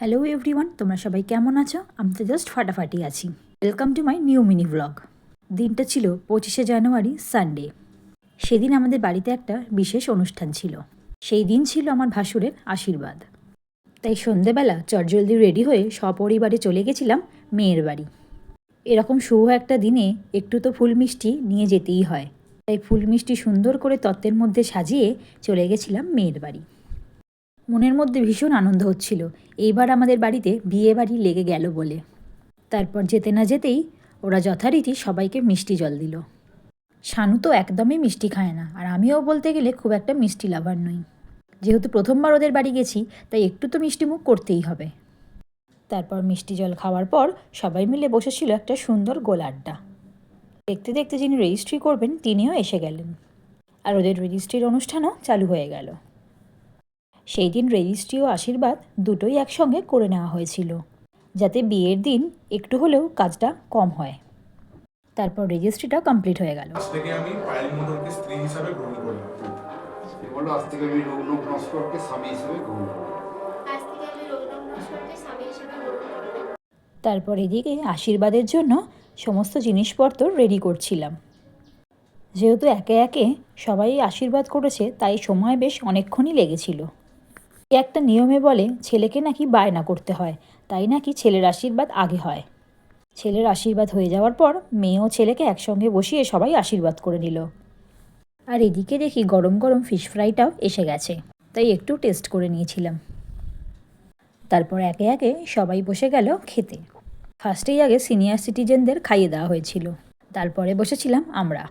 Hello everyone তোমরা সবাই কেমন আছো? আমি তো জাস্ট ফাটাফাটি আছি। Welcome to my new mini blog দিনটা ছিল পঁচিশে জানুয়ারি সানডে সেদিন আমাদের বাড়িতে একটা বিশেষ অনুষ্ঠান ছিল। সেই দিন ছিল আমার ভাসুরের আশীর্বাদ। তাই সন্ধেবেলা চটজলদি রেডি হয়ে সপরিবারে চলে গেছিলাম মেয়ের বাড়ি। এরকম শুভ একটা দিনে একটু তো ফুল মিষ্টি নিয়ে যেতেই হয়। তাই ফুল মিষ্টি সুন্দর করে তত্ত্বের মধ্যে সাজিয়ে চলে গেছিলাম মেয়ের বাড়ি। মনের মধ্যে ভীষণ আনন্দ হচ্ছিল। এইবার আমাদের বাড়িতে বিয়ে বাড়ি লেগে গেল বলে। তারপর যেতে না যেতেই ওরা যথারীতি সবাইকে মিষ্টি জল দিল। শানু তো একদমই মিষ্টি খায় না, আর আমিও বলতে গেলে খুব একটা মিষ্টি লাভার নই। যেহেতু প্রথমবার ওদের বাড়ি গেছি, তাই একটু তো মিষ্টি মুখ করতেই হবে। তারপর মিষ্টি জল খাওয়ার পর সবাই মিলে বসেছিল একটা সুন্দর গোল আড্ডা। দেখতে দেখতে যিনি রেজিস্ট্রি করবেন, তিনিও এসে গেলেন। আর ওদের রেজিস্ট্রির অনুষ্ঠানও চালু হয়ে গেল। সেই দিন রেজিস্ট্রি ও আশীর্বাদ দুটোই একসঙ্গে করে নেওয়া হয়েছিল যাতে বিয়ের দিন একটু হলেও কাজটা কম হয়। তারপর রেজিস্ট্রিটা কমপ্লিট হয়ে গেল। থেকে আমি পায়েল মণ্ডলকে স্ত্রী হিসাবে গ্রহণ করলাম সে বলল আজ থেকে আমি রৌনক নস্করকে স্বামী হিসেবে গ্রহণ করব। আজ থেকে আমি রঘুনাথ নস্করকে স্বামী হিসেবে গ্রহণ করব। তারপর এদিকে আশীর্বাদের জন্য সমস্ত জিনিসপত্র রেডি করছিলাম। যেহেতু একে একে সবাই আশীর্বাদ করেছে তাই সময় বেশ অনেকক্ষণই লেগেছিল। একটা নিয়মে বলে, ছেলেকে নাকি বায়না করতে হয়, তাই নাকি ছেলের আশীর্বাদ আগে হয়। ছেলের আশীর্বাদ হয়ে যাওয়ার পর মেয়ে ও ছেলেকে একসঙ্গে বসিয়ে সবাই আশীর্বাদ করে নিল। আর এদিকে দেখি গরম গরম ফিশ ফ্রাইটাও এসে গেছে, তাই একটু টেস্ট করে নিয়েছিলাম। তারপর একে একে সবাই বসে গেল খেতে। ফার্স্টেই আগে সিনিয়র সিটিজেনদের খাইয়ে দেওয়া হয়েছিল, তারপরে বসেছিলাম আমরা।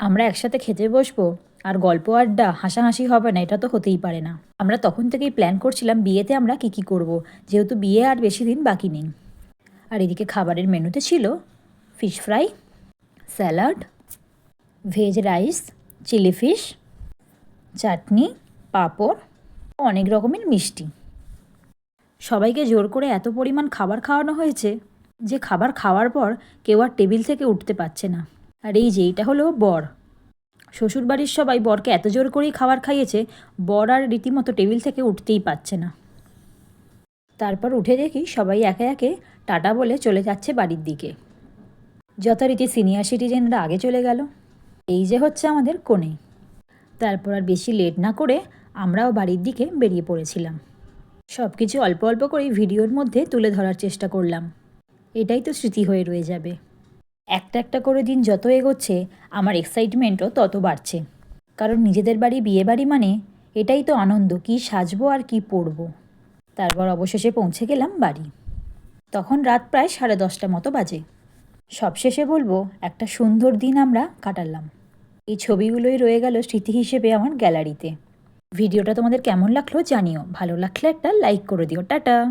আমরা একসাথে খেতে বসবো আর গল্প আড্ডা হাসাহাসি হবে না, এটা তো হতেই পারে না। আমরা তখন থেকেই প্ল্যান করছিলাম বিয়েতে আমরা কী কী করব, যেহেতু বিয়ে আর বেশি দিন বাকি নেই। আর এদিকে খাবারের মেনুতে ছিল fish fry salad veg rice chilli fish chutney papad, অনেক রকমের মিষ্টি। সবাইকে জোর করে এত পরিমাণ খাবার খাওয়ানো হয়েছে যে খাবার খাওয়ার পর কেউ আর টেবিল থেকে উঠতে পারছে না। আর এই যে, এইটা হলো বর। শ্বশুরবাড়ির সবাই বরকে এত জোর করেই খাবার খাইয়েছে, বর আর রীতিমতো টেবিল থেকে উঠতেই পারছে না। তারপর উঠে দেখি সবাই একে একে টাটা বলে চলে যাচ্ছে বাড়ির দিকে। যথারীতি সিনিয়র সিটিজেনরা আগে চলে গেল। এই যে হচ্ছে আমাদের কোণে। তারপর আর বেশি লেট না করে আমরাও বাড়ির দিকে বেরিয়ে পড়েছিলাম। সব কিছু অল্প অল্প করেই ভিডিওর মধ্যে তুলে ধরার চেষ্টা করলাম। এটাই তো স্মৃতি হয়ে রয়ে যাবে। একটা একটা করে দিন যত এগোচ্ছে, আমার এক্সাইটমেন্টও তত বাড়ছে। কারণ নিজেদের বাড়ি, বিয়ে বাড়ি মানে এটাই তো আনন্দ, কি সাজবো আর কি পরবো। তারপর অবশেষে পৌঁছে গেলাম বাড়ি। তখন রাত প্রায় সাড়ে দশটা মতো বাজে। সবশেষে বলব, একটা সুন্দর দিন আমরা কাটালাম। এই ছবিগুলোই রয়ে গেল স্মৃতি হিসেবে আমার গ্যালারিতে। ভিডিওটা তোমাদের কেমন লাগল জানিও। ভালো লাগলে একটা লাইক করে দিও। টাটা!